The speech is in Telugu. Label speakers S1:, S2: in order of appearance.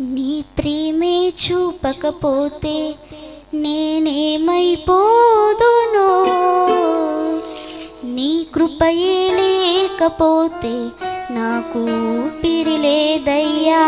S1: నీ ప్రేమే చూపకపోతే నేనేమైపోదునో? నీ కృపయే లేకపోతే నాకు పిరిలేదయ్యా